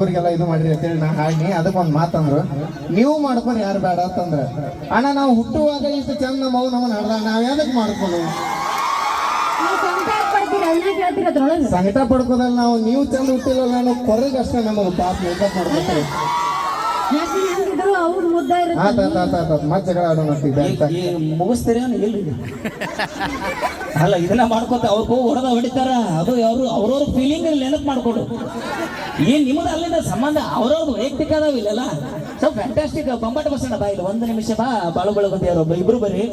ಅವ್ರಿಗೆಲ್ಲ ಇದು ಮಾಡ್ರಿ ಅಂತೇಳಿ ನಾ ಹಾಡಿ ಅದಕ್ಕೆ ಒಂದು ಮಾತಂದ್ರು ನೀವು ಮಾಡ್ಕೊಂಡು ಯಾರು ಬೇಡ ಅಂತಂದ್ರೆ ಅಣ್ಣ ನಾವು ಹುಟ್ಟುವಾಗ ಇಷ್ಟು ಚಂದ ನಮ್ಮ ಅವು ನಮ್ಮನ್ನ ಹಡ್ದ ನಾವ್ ಯಾವ್ದಕ್ಕೆ ಮಾಡ್ಕೊಂಡು ಸಂಕಟ ಪಡ್ಕೋದಲ್ಲ ನಾವು ನೀವು ಚಂದ ಹುಟ್ಟಿಲ್ಲ ನಾನು ಕೊರಗಷ್ಟೇ ನಮಗೆ ಪಾಪ ಮೇಕಪ್ ಮಾಡ್ಕೊತೀವಿ. ಹೆಂಗಿದ್ರು ಅವ್ರು ಮುದ್ದ ಇರುತ್ತೆ. ಆತ ಆತ ಆತ ಆತ ಮತ್ತೆ ಜಗಳ ಆಡೋಣ ಅಂತ ಇಲ್ರಿ. ಅಲ್ಲ ಇದನ್ನ ಮಾಡ್ಕೊತ ಅವ್ರಿಗೂ ಹೊಡೆದ ಹೊಡಿತಾರ. ಅದು ಅವರು ಅವ್ರವ್ರ ಫೀಲಿಂಗ್ ನೆನಪು ಮಾಡ್ಕೊಡು. ಏನ್ ನಿಮ್ದು ಅಲ್ಲಿಂದ ಸಂಬಂಧ? ಅವ್ರವ್ರದ್ದು ವೈಯಕ್ತಿಕ ಅದಾವ ಇಲ್ಲೆಲ್ಲ? ಸೊ ಫ್ಯಾಂಟಾಸ್ಟಿಕ್ ಬೊಂಬಾಟ ಬಸಣ್ಣ ಬಾ ಇಲ್ಲಿ. ಒಂದು ನಿಮಿಷ ಬಾ ಬಾಳು ಬೆಳಗುಂದಿಯವರು ಇಬ್ರು ಬರ್ರಿ.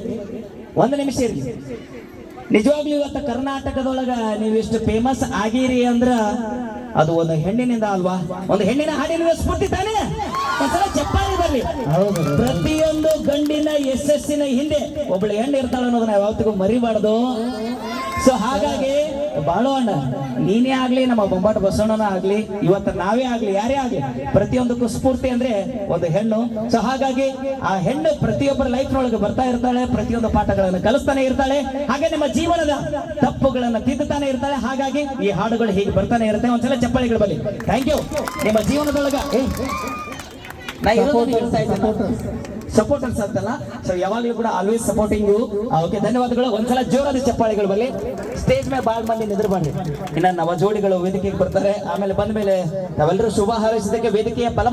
ಒಂದು ನಿಮಿಷ ಇರ್ಲಿ ನಿಜವಾಗ್ಲೂ ಇವತ್ತು ಕರ್ನಾಟಕದೊಳಗ ನೀವು ಎಷ್ಟು ಫೇಮಸ್ ಆಗಿರಿ ಅಂದ್ರ ಅದು ಒಂದು ಹೆಣ್ಣಿನಿಂದ ಅಲ್ವಾ? ಒಂದು ಹೆಣ್ಣಿನ ಹಾಡಿನ ಸ್ಫೂರ್ತಿ ತಾನೇ? ಒಂದ್ಸಲ ಚಪ್ಪಾಳಿ ಬರ್ಲಿ. ಪ್ರತಿಯೊಂದು ಗಂಡಿನ ಯಶಸ್ಸಿನ ಹಿಂದೆ ಒಬ್ಬಳು ಹೆಣ್ಣು ಇರ್ತಾಳೆ ಅನ್ನೋದನ್ನ ಯಾವತ್ತಿಗೂ ಮರಿಬಾರ್ದು. ಸೊ ಹಾಗಾಗಿ ಅಣ್ಣ. ನೀನೇ ಆಗ್ಲಿ ನಮ್ಮ ಬೊಂಬಾಟ ಬಸವಣ್ಣನ ಆಗ್ಲಿ ಇವತ್ತು ನಾವೇ ಆಗ್ಲಿ ಯಾರೇ ಆಗ್ಲಿ ಪ್ರತಿಯೊಂದಕ್ಕೂ ಸ್ಫೂರ್ತಿ ಅಂದ್ರೆ ಒಂದು ಹೆಣ್ಣು. ಸೊ ಹಾಗಾಗಿ ಆ ಹೆಣ್ಣು ಪ್ರತಿಯೊಬ್ಬರ ಲೈಫ್ ನೊಳಗೆ ಬರ್ತಾ ಇರ್ತಾಳೆ ಪ್ರತಿಯೊಂದು ಪಾಠಗಳನ್ನು ಕಲಿಸ್ತಾನೆ ಇರ್ತಾಳೆ ಹಾಗೆ ನಿಮ್ಮ ಜೀವನದ ತಪ್ಪುಗಳನ್ನ ತಿದ್ದುತ್ತಾನೆ ಇರ್ತಾಳೆ ಹಾಗಾಗಿ ಈ ಹಾಡುಗಳು ಹೀಗೆ ಬರ್ತಾನೆ ಇರುತ್ತೆ. ಒಂದ್ಸಲ ಚಪ್ಪಾಳಿಗಳು ಬಲ್ಲಿ ಥ್ಯಾಂಕ್ ಯು ನಿಮ್ಮ ಜೀವನದೊಳಗ ಏ, ನಾ ಸಪೋರ್ಟರ್ಸ್ ಅಂತಲ್ಲ. ಸೊ ಯಾವಾಗಲೂ ಕೂಡ ಆಲ್ವೇಸ್ ಸಪೋರ್ಟಿಂಗ್ ಯು ಓಕೆ ಧನ್ಯವಾದಗಳು. ಒಂದ್ಸಲ ಜೋರಾದ ಚಪ್ಪಾಳೆಗಳು ಬರಲಿ. ಸ್ಟೇಜ್ ಮೇಲೆ ಬಾಳ್ ಮಂದಿ ನಿದ್ರ ಬನ್ನಿ. ಇನ್ನ ನವ ಜೋಡಿಗಳು ವೇದಿಕೆಗೆ ಬರ್ತಾರೆ. ಆಮೇಲೆ ಬಂದ ಮೇಲೆ ನಾವೆಲ್ಲರೂ ಶುಭ ಹಾರೈಸಿದಕ್ಕೆ ವೇದಿಕೆಯ ಫಲವಾಗಿ